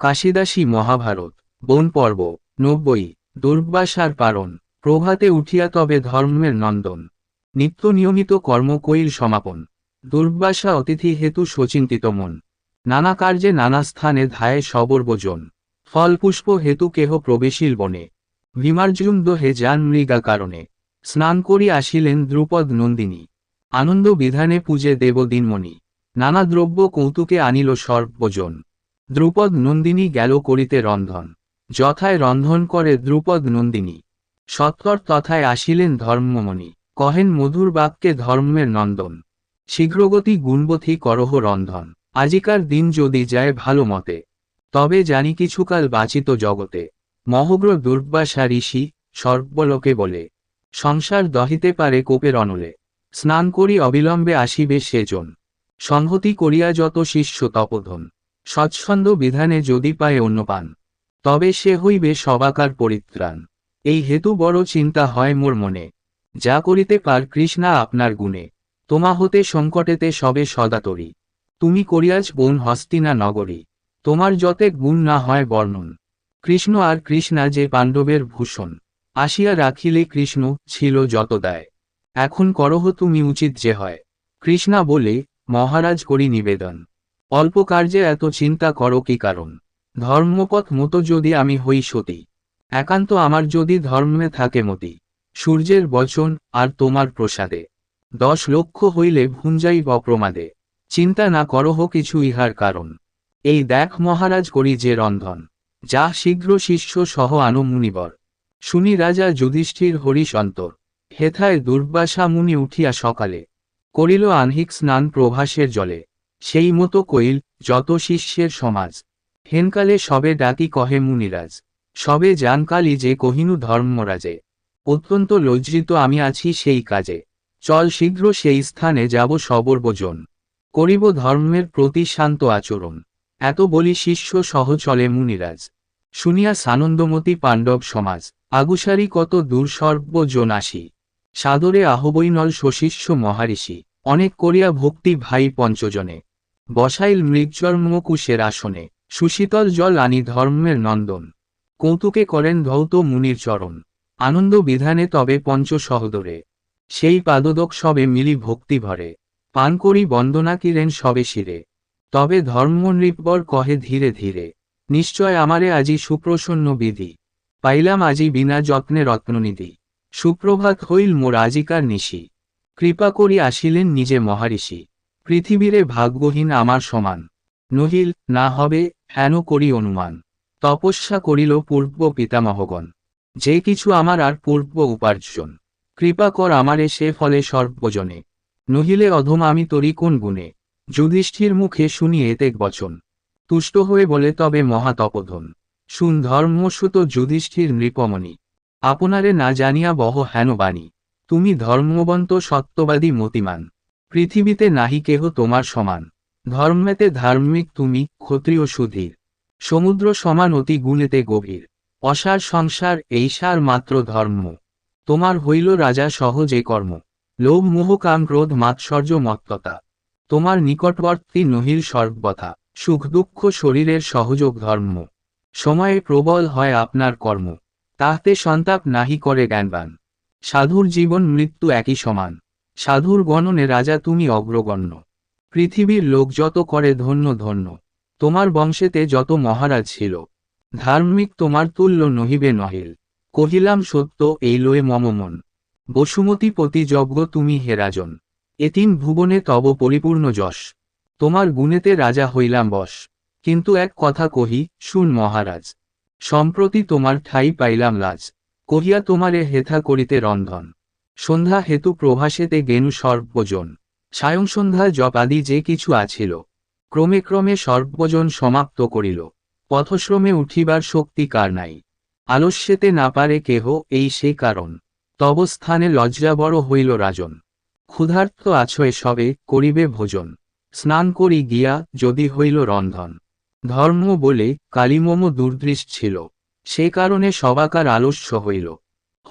কাশিদাসী মহাভারত, বন পর্ব, নব্বই, দুর্বাসার পারণ, প্রভাতে উঠিয়া তবে ধর্মের নন্দন। নিত্য নিয়মিত কর্মকৈল সমাপন। দুর্বাসা অতিথি হেতু সচিন্তিত মন। নানা কার্যে নানা স্থানে ধায়ে সবর্বজন ফলপুষ্প হেতু কেহ প্রবেশিল বনে। বিমার্জুম দোহে যান মৃগা কারণে। স্নান করি আসিলেন দ্রুপদ নন্দিনী। আনন্দ বিধানে পূজে দেব দিনমণি। নানা দ্রব্য কৌতুকে আনিল সর্বজন দ্রুপদ নন্দিনী গেল করিতে রন্ধন। যথায় রন্ধন করে দ্রুপদ নন্দিনী। সত্তর তথায় আসিলেন ধর্মমণি। কহেন মধুর বাক্যে ধর্মের নন্দন। শীঘ্রগতি গুণবথি করহ রন্ধন। আজিকার দিন যদি যায় ভালো মতে। তবে জানি কিছুকাল বাঁচিত জগতে। মহগ্র দুর্বাসা ঋষি সর্বলোকে বলে, সংসার দহিতে পারে কোপের অনলে। স্নান করি অবিলম্বে আসিবে সেজন। সংহতি করিয়া যত শিষ্য তপধন। সচ্ছন্দ বিধানে যদি পায় অন্য পান, তবে সে হইবে সবাকার পরিত্রাণ। এই হেতু বড় চিন্তা হয় মোর মনে। যা করিতে পার কৃষ্ণা আপনার গুণে, তোমা হতে সংকটেতে সবে সদাতরি। তুমি করিয়াছ বোন হস্তিনা নগরী, তোমার যতে গুণ না হয় বর্ণন। কৃষ্ণ আর কৃষ্ণা যে পাণ্ডবের ভূষণ, আসিয়া রাখিলে কৃষ্ণ ছিল যত দায়। এখন করহ তুমি উচিত যে হয়। কৃষ্ণা বলে, মহারাজ করি নিবেদন। অল্প কার্যে এত চিন্তা করো কি কারণ? ধর্মপথ মতো যদি আমি হই সতী, একান্ত আমার যদি ধর্মে থাকে মতি, সূর্যের বচন আর তোমার প্রসাদে। দশ লক্ষ হইলে ভুঞ্জাই অপ্রমাদে চিন্তা না করহ কিছু ইহার কারণ। এই দেখ মহারাজ করি যে রন্ধন, যা শীঘ্র শিষ্য সহ আনো মুনিবর। শুনি রাজা যুধিষ্ঠির হরিশ অন্তর, হেথায় দুর্বাসা মুনি উঠিয়া সকালে, করিল আহ্নিক স্নান প্রভাসের জলে। সেই মতো কইল, যত শিষ্যের সমাজ। হেনকালে সবে ডাকি কহে মুনিরাজ। সবে জানকালি যে কহিনু ধর্মরাজে। অত্যন্ত লজ্জিত আমি আছি সেই কাজে। চল শীঘ্র সেই স্থানে যাব সবর্বজন। করিব ধর্মের প্রতি শান্ত আচরণ। এত বলি শিষ্য সহ চলে মুনিরাজ। শুনিয়া সানন্দমতী পাণ্ডব সমাজ, আগুসারি কত দূর সর্বজন আসি। সাদরে আহবৈনল সশিষ্য মহারিষি। অনেক করিয়া ভক্তি ভাই পঞ্চজনে। বসাইল মৃগচর্মকুশের আসনে, সুশীতল জল আনি ধর্মের নন্দন। কৌতুকে করেন ধৌত মুনির চরণ। আনন্দ বিধানে তবে পঞ্চ সহদরে সেই পাদদক সবে মিলি ভক্তি ভরে। পান করি বন্দনা কিরেন সবে শিরে। তবে ধর্ম কহে ধীরে ধীরে। নিশ্চয় আমারে আজি সুপ্রসন্ন বিধি। পাইলাম আজি বিনা যত্নে রত্ননিধি। সুপ্রভাত হইল মোর আজিকার নিশি। কৃপা করি আসিলেন নিজে মহারিষি। পৃথিবীরে ভাগ্যহীন আমার সমান। নহিল, না হবে, হেন করি অনুমান। তপস্যা করিল পূর্ব পিতামহগণ। যে কিছু আমার আর পূর্ব উপার্জন। কৃপা কর আমারে সে ফলে সর্বজনে। নহিলে অধম আমি তরি কোন গুণে? যুধিষ্ঠির মুখে শুনি এতেক বচন। তুষ্ট হয়ে বলে, তবে মহাতপধন। শুন, ধর্মসুত যুধিষ্ঠির নৃপমণি। আপনারে না জানিয়া বহ হেন বাণী। তুমি ধর্মবন্ত সত্যবাদী মতিমান। পৃথিবীতে নাহি কেহ তোমার সমান। ধর্মেতে ধার্মিক তুমি, ক্ষত্রিয় সুধীর। সমুদ্র সমান অতি গুণেতে গভীর। অসার সংসার, এই সার মাত্র ধর্ম। তোমার হইল রাজা সহজে কর্ম। লোভ, মোহ, কাম, ক্রোধ, মাৎসর্য মত্ততা তোমার নিকটবর্তী নহিল সর্বথা সুখ, দুঃখ, শরীরের সহযোগ ধর্ম। সময়ে প্রবল হয় আপনার কর্ম। তাহাতে সন্তাপ নাহি করে জ্ঞানবান। সাধুর জীবন মৃত্যু একই সমান। সাধুর গণনে রাজা তুমি অগ্রগণ্য। পৃথিবীর লোক যত করে ধন্য ধন্য, তোমার বংশেতে যত মহারাজ ছিল। ধার্মিক তোমার তুল্য নহিবে নহিল। কহিলাম, সত্য, এই লয়ে মম মন। বসুমতী পতি যজ্ঞ তুমি হেরাজন। এতিন ভুবনে তব পরিপূর্ণ যশ। তোমার গুণেতে রাজা হইলাম বশ। কিন্তু এক কথা কহি, শুন মহারাজ। সম্প্রতি তোমার ঠাই পাইলাম লাজ। কহিয়া তোমারে হেথা করিতে রন্ধন। সন্ধ্যা হেতু প্রভাসেতে গেনু সর্বজন। সায়ং সন্ধ্যা জপ আদি যে কিছু আছিল। ক্রমে ক্রমে সর্বজন সমাপ্ত করিল। পথশ্রমে উঠিবার শক্তি কার নাই? আলস্যেতে না পারে কেহ এই সে কারণ। তবস্থানে লজ্জা বড় হইল রাজন। ক্ষুধার্ত আছয় সবে করিবে ভোজন। স্নান করি গিয়া যদি হইল রন্ধন। ধর্ম বলে কালিমম দুর্দৃশ ছিল সে কারণে সবাকার আলস্য হইল।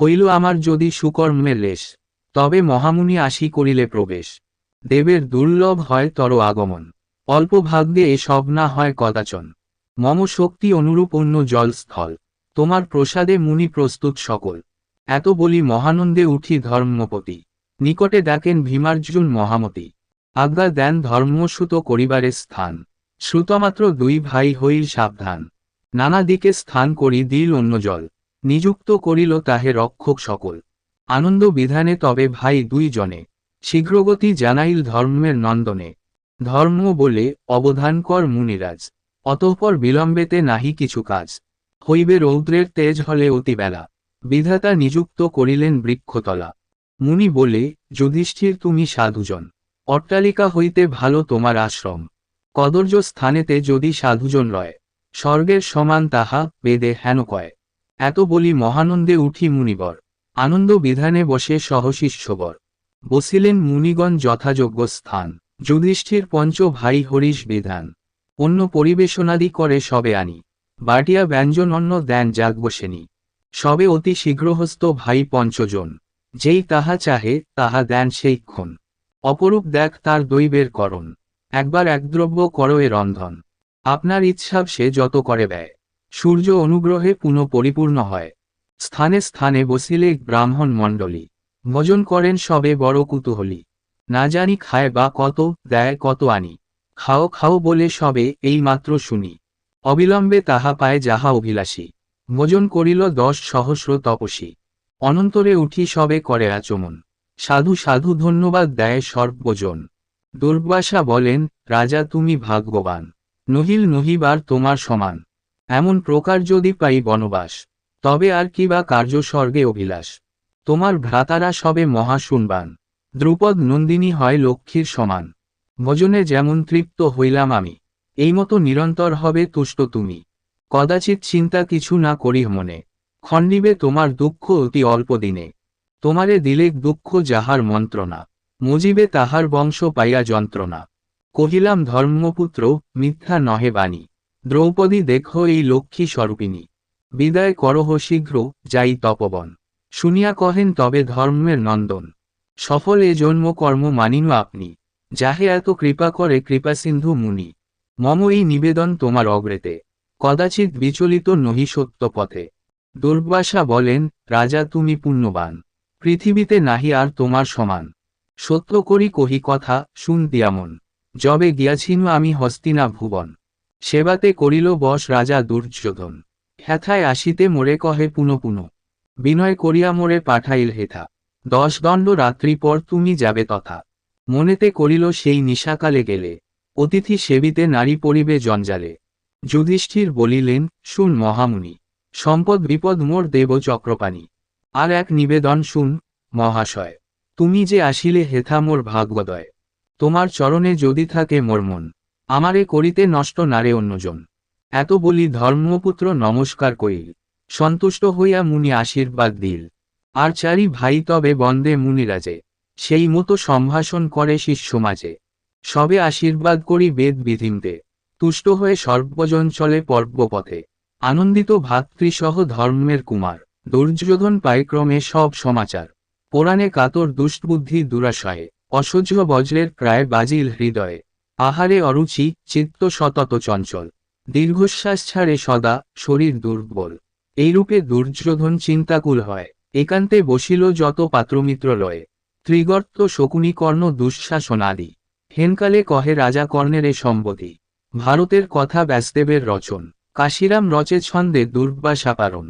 হইল আমার যদি সুকর্মে লেশ, তবে মহামুনি আসি করিলে প্রবেশ। দেবের দুর্লভ হয় তর আগমন। অল্প ভাগ্যে এসব না হয় কদাচন। মম শক্তি অনুরূপ অন্য জলস্থল। তোমার প্রসাদে মুনি প্রস্তুত সকল। এত বলি মহানন্দে উঠি ধর্মপতি। নিকটে ডাকেন ভীমার্জুন মহামতি। আজ্ঞা দেন ধর্মসূত করিবারে স্থান। শ্রুতমাত্র দুই ভাই হইল সাবধান। নানা দিকে স্থান করি দিল অন্য জল। নিযুক্ত করিল তাহে রক্ষক সকল। আনন্দ বিধানে তবে ভাই দুই জনে শীঘ্রগতি জানাইল ধর্মের নন্দনে। ধর্ম বলে, অবধান কর মুনিরাজ, অতঃপর বিলম্বেতে নাহি কিছু কাজ। হইবে রৌদ্রের তেজ হলে অতিবেলা, বিধাতা নিযুক্ত করিলেন বৃক্ষতলা। মুনি বলে, যুধিষ্ঠির তুমি সাধুজন, অট্টালিকা হইতে ভালো তোমার আশ্রম। কদর্য স্থানেতে যদি সাধুজন রয় স্বর্গের সমান তাহা বেদে হেন কয়। এত বলি মহানন্দে উঠি মুনিবর। আনন্দ বিধানে বসে সহশিষ্যবর। বসিলেন মুনিগণ যথাযোগ্য স্থান। যুধিষ্ঠির পঞ্চ ভাই হরিশ বিধান। অন্য পরিবেশনাদি করে সবে আনি। বাটিয়া ব্যঞ্জন অন্ন দেন যাগ বসেনি। সবে অতি শীঘ্রহস্ত ভাই পঞ্চজন। যেই তাহা চাহে, তাহা দেন সেইক্ষণ অপরূপ দেখ তার দৈবের করণ। একবার একদ্রব্য করো এ রন্ধন। আপনার ইচ্ছা সে যত করে ব্যয়। সূর্য অনুগ্রহে পুনঃ পরিপূর্ণ হয়। স্থানে স্থানে বসিলে ব্রাহ্মণ মণ্ডলী। ভোজন করেন সবে বড় কুতূহলী। না জানি খায় বা কত, দেয় কত আনি। খাও খাও বলে সবে এই মাত্র শুনি। অবিলম্বে তাহা পায় যাহা অভিলাষী। ভোজন করিল দশ সহস্র তপসী। অনন্তরে উঠি সবে করে আচমন। সাধু সাধু ধন্যবাদ দেয় সর্বজন দুর্বাসা বলেন, রাজা তুমি ভাগ্যবান। নহিল নহিবার তোমার সমান। এমন প্রকার যদি পাই বনবাস, তবে আর কি বা কার্য স্বর্গে অভিলাষ। তোমার ভ্রাতারা সবে মহাশুনবান দ্রুপদ নন্দিনী হয় লক্ষ্মীর সমান। ভোজনে যেমন তৃপ্ত হইলাম আমি, এই মতো নিরন্তর হবে তুষ্ট তুমি। কদাচিৎ চিন্তা কিছু না করি মনে খণ্ডিবে তোমার দুঃখ অতি অল্প দিনে। তোমারে দিলে দুঃখ যাহার মন্ত্রণা, মুজিবে তাহার বংশ পাইয়া যন্ত্রণা। কহিলাম ধর্মপুত্র, মিথ্যা নহে বাণী। দ্রৌপদী দেখো এই লক্ষ্মী স্বরূপিণী। বিদায় করহ শীঘ্র, যাই তপবন। শুনিয়া কহেন, তবে ধর্মের নন্দন। সফল এ জন্ম কর্ম মানিনু আপনি। যাহে এত কৃপা করে কৃপাসিন্ধু মুনি। মম এই নিবেদন তোমার অগ্রেতে। কদাচিৎ বিচলিত নহি সত্য পথে। দুর্বাসা বলেন, রাজা তুমি পুণ্যবান। পৃথিবীতে নাহি আর তোমার সমান। সত্য করি কহি কথা, শুন দিয়ামন যবে গিয়াছিনু আমি হস্তিনা ভুবন। সেবাতে করিল বশ রাজা দুর্যোধন। হ্যাথায় আসিতে মোরে কহে পুন পুন, বিনয় করিয়া মোরে পাঠাইল হেথা। দশ দণ্ড রাত্রি পর তুমি যাবে তথা। মনেতে করিল সেই নিশাকালে গেলে, অতিথি সেবিতে নারী পরিবে জঞ্জালে। যুধিষ্ঠির বলিলেন, শুন মহামুনি, সম্পদ বিপদ মোর দেব চক্রপাণী। আর এক নিবেদন শুন, মহাশয়, তুমি যে আসিলে হেথা মোর ভাগ্যদয়। তোমার চরণে যদি থাকে মোর মন আমারে করিতে নষ্ট নারে অন্যজন। এত বলি ধর্মপুত্র নমস্কার কইল। সন্তুষ্ট হইয়া মুনি আশীর্বাদ দিল। আর চারি ভাই তবে বন্দে মুনিরাজে। সেই মতো সম্ভাষণ করে শিষ্য মাঝে। সবে আশীর্বাদ করি বেদ বিধিমতে। তুষ্ট হয়ে সর্বজন চলে পর্বপথে। আনন্দিত ভাতৃসহ ধর্মের কুমার। দুর্যোধন পায়ক্রমে সব সমাচার। পুরাণে কাতর দুষ্টবুদ্ধি দুরাশয়ে। অসহ্য বজ্রের প্রায় বাজিল হৃদয়ে। আহারে অরুচি, চিত্ত সতত চঞ্চল। দীর্ঘশ্বাস ছাড়ে সদা, শরীর দুর্বল। এইরূপে দুর্যোধন চিন্তাকুল হয়, একান্তে বসিল যত পাত্রমিত্র লয়ে। ত্রিগর্ত শকুনি কর্ণ দুঃশাসনাদি। হেনকালে কহে রাজা কর্ণের এ সম্বতি ভারতের কথা ব্যাসদেবের রচন। কাশিরাম রচে ছন্দে দুর্বাসাপারণ